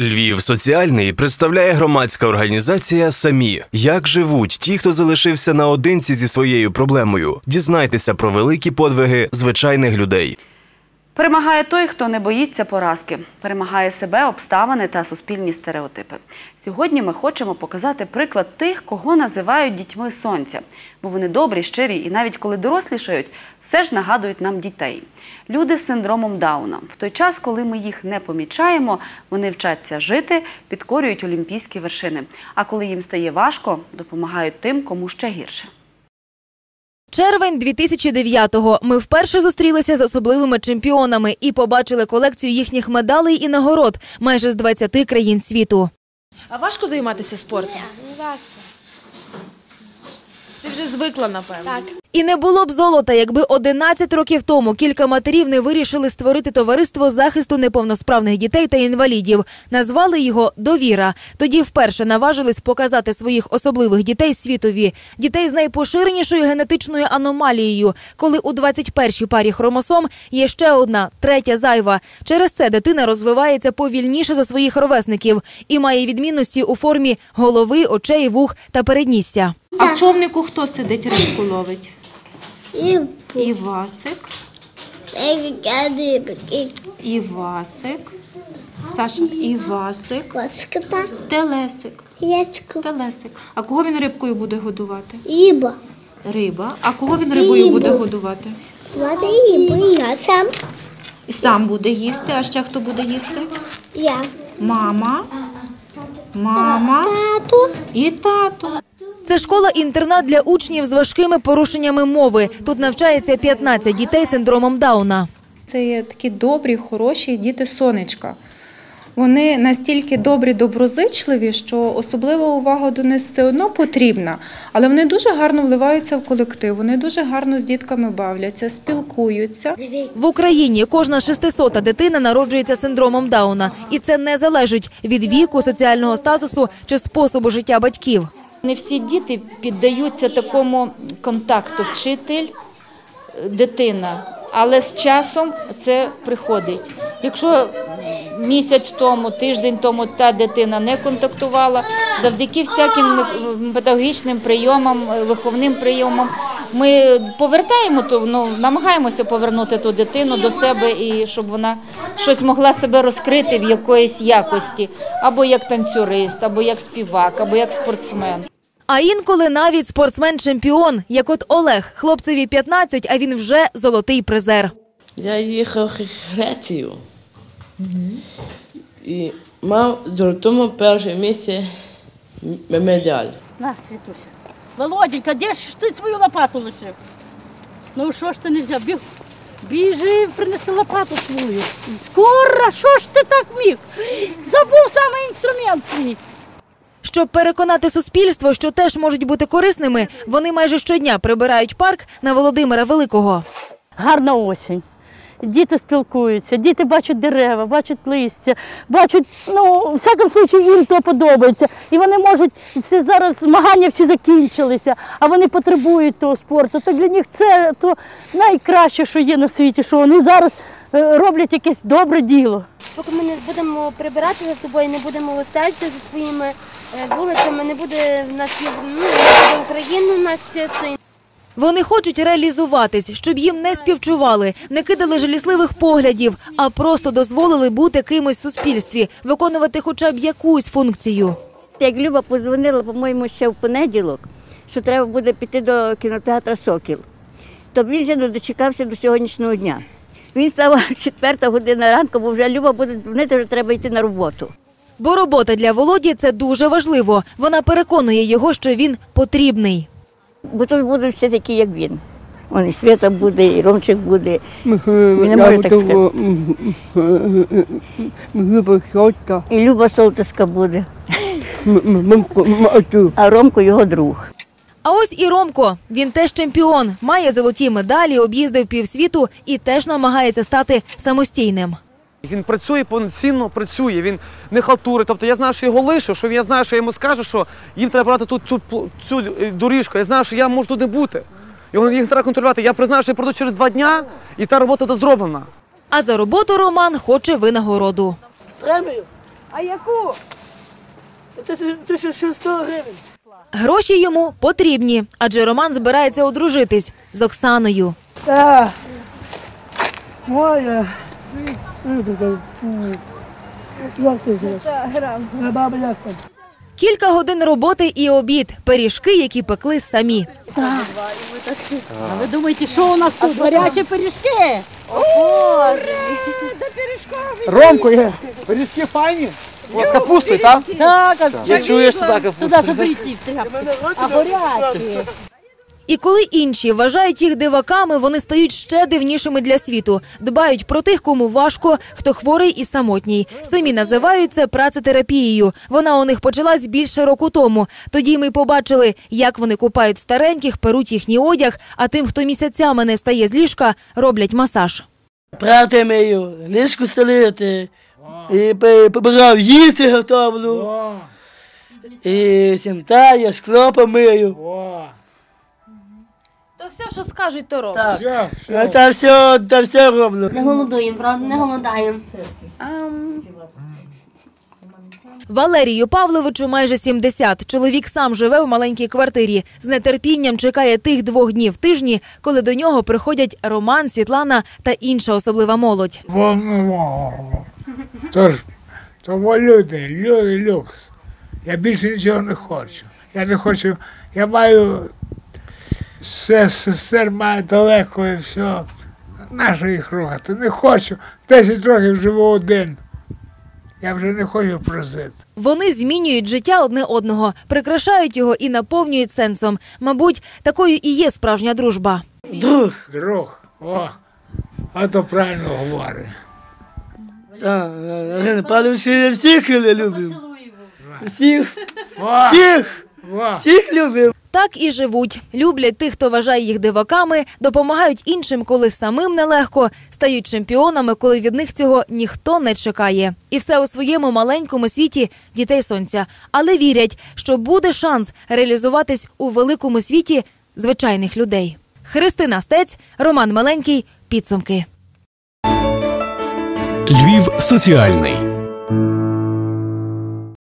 Львів соціальний представляє громадська організація Самі. Як живуть ті, хто залишився наодинці зі своєю проблемою? Дізнайтеся про великі подвиги звичайних людей. Перемагає той, хто не боїться поразки, перемагає себе, обставини та суспільні стереотипи. Сьогодні ми хочемо показати приклад тих, кого називають дітьми сонця, бо вони добрі, щирі і навіть коли дорослішають, все ж нагадують нам дітей. Люди з синдромом Дауна. В той час, коли ми їх не помічаємо, вони вчаться жити, підкорюють олімпійські вершини. А коли їм стає важко, допомагають тим, кому ще гірше. Червень 2009-го. Ми вперше зустрілися з особливими чемпіонами і побачили колекцію їхніх медалей і нагород майже з 20 країн світу. А важко займатися спортом? Важко. Ти вже звикла, напевно. Так. І не було б золота, якби 11 років тому кілька матерів не вирішили створити товариство захисту неповносправних дітей та інвалідів. Назвали його Довіра. Тоді вперше наважились показати своїх особливих дітей світові. Дітей з найпоширенішою генетичною аномалією, коли у 21-й парі хромосом є ще одна, третя зайва. Через це дитина розвивається повільніше за своїх ровесників і має відмінності у формі голови, очей, вух та переднісся. А в човнику хто сидить рибку ловить? Івасик. Івасик. Саша, Івасик, Телесик, Телесик. А кого він рибкою буде годувати? Іба. Риба. А кого він рибою буде годувати? Я сам. І сам буде їсти, а ще хто буде їсти? Я. Мама, мама Тату. і тато. Це школа-інтернат для учнів з важкими порушеннями мови. Тут навчається 15 дітей з синдромом Дауна. Це є такі добрі, хороші діти сонечка. Вони настільки добрі, доброзичливі, що особлива увага до них все одно потрібна, але вони дуже гарно вливаються в колектив, вони дуже гарно з дітками бавляться, спілкуються. В Україні кожна шестисота дитина народжується синдромом Дауна, і це не залежить від віку, соціального статусу чи способу життя батьків. Не всі діти піддаються такому контакту вчитель, дитина, але з часом це приходить. Якщо місяць тому, тиждень тому та дитина не контактувала, завдяки всяким педагогічним прийомам, е, виховним прийомам, ми повертаємо ту, ну, намагаємося повернути ту дитину до себе і щоб вона щось могла себе розкрити в якоїсь якості, або як танцюрист, або як співак, або як спортсмен. А інколи навіть спортсмен-чемпіон, як от Олег, хлопцеві 15, а він вже золотий призер. Я їхав в Грецію і мав золотому перше місце медаль. На, Світуся. Володенька, де ж ти свою лопату лишив? Ну що ж ти не взяв? Біг... Біжи, принеси лопату свою. Скоро, що ж ти так міг? Забув саме інструмент свій. Щоб переконати суспільство, що теж можуть бути корисними, вони майже щодня прибирають парк на Володимира Великого. Гарна осінь. Діти спілкуються, діти бачать дерева, бачать листя, бачать, ну, в всякому случаї їм то подобається. І вони можуть, зараз змагання всі закінчилися, а вони потребують того спорту. То для них це то найкраще, що є на світі, що вони зараз роблять якесь добре діло. Поки ми не будемо прибирати за тобою, не будемо стежити за своїми е, вулицями, не буде в нас ну, України у нас чисто. Вони хочуть реалізуватись, щоб їм не співчували, не кидали жалісливих поглядів, а просто дозволили бути кимось в суспільстві, виконувати хоча б якусь функцію. Як Люба подзвонила, по-моєму, ще в понеділок, що треба буде піти до кінотеатру Сокіл, то він вже не дочекався до сьогоднішнього дня. Він став четверта година ранку, бо вже Люба буде дзвонити, вже треба йти на роботу. Бо робота для Володі це дуже важливо. Вона переконує його, що він потрібний. Бо тут будуть всі такі, як він. І Свята буде, і Ромчик буде. Він не може так сказати. І Люба Солтиська буде, а Ромко його друг. А ось і Ромко. Він теж чемпіон, має золоті медалі, об'їздив півсвіту і теж намагається стати самостійним. Він працює повноцінно працює, він не халтурить. Тобто я знаю, що його лишу, що я знаю, що я йому скажу, що їм треба брати тут цю, цю е, доріжку. Я знаю, що я можу тут не бути. Його їх треба контролювати. Я признаю, що я прийду через два дня, і та робота буде зроблена. А за роботу Роман хоче винагороду. Премію? А яку? Гроші йому потрібні, адже Роман збирається одружитись з Оксаною. Так. Моя. Кілька годин роботи і обід, пиріжки, які пекли самі. А ви думаєте, що у нас тут? Гарячі пиріжки? Ромко є. Пиріжки файні. О, з капустою, так? Так, а Я чую, що так капуста. Туди заберіть. А горячі. І коли інші вважають їх диваками, вони стають ще дивнішими для світу. Дбають про тих, кому важко, хто хворий і самотній. Самі називають це працетерапією. Вона у них почалась більше року тому. Тоді ми побачили, як вони купають стареньких, перуть їхній одяг, а тим, хто місяцями не встає з ліжка, роблять масаж. Прати мию, ліжку стелити, і побирав їсти готовлю, і сімтаю, шкло помию. То все, що скажуть, то робить. Так, я та все, та все роблю. Не голодуємо, правда, не голодаємо. Валерію Павловичу майже 70. Чоловік сам живе в маленькій квартирі. З нетерпінням чекає тих двох днів тижні, коли до нього приходять Роман, Світлана та інша особлива молодь. Тож, тому люди, люди люкс. Я більше нічого не хочу. Я не хочу, я маю сестер маю далеко і все. Нащо їх рухати? Не хочу. Десять років живу один. Я вже не хочу просити. Вони змінюють життя одне одного, прикрашають його і наповнюють сенсом. Мабуть, такою і є справжня дружба. Друг. Друг, о, а то правильно говорить. Так, Ірина я всіх люблю. Всіх, всіх, всіх люблю. Так і живуть. Люблять тих, хто вважає їх диваками, допомагають іншим, коли самим нелегко, стають чемпіонами, коли від них цього ніхто не чекає. І все у своєму маленькому світі дітей сонця. Але вірять, що буде шанс реалізуватись у великому світі звичайних людей. Христина Стець, Роман Маленький. Підсумки. Львів соціальний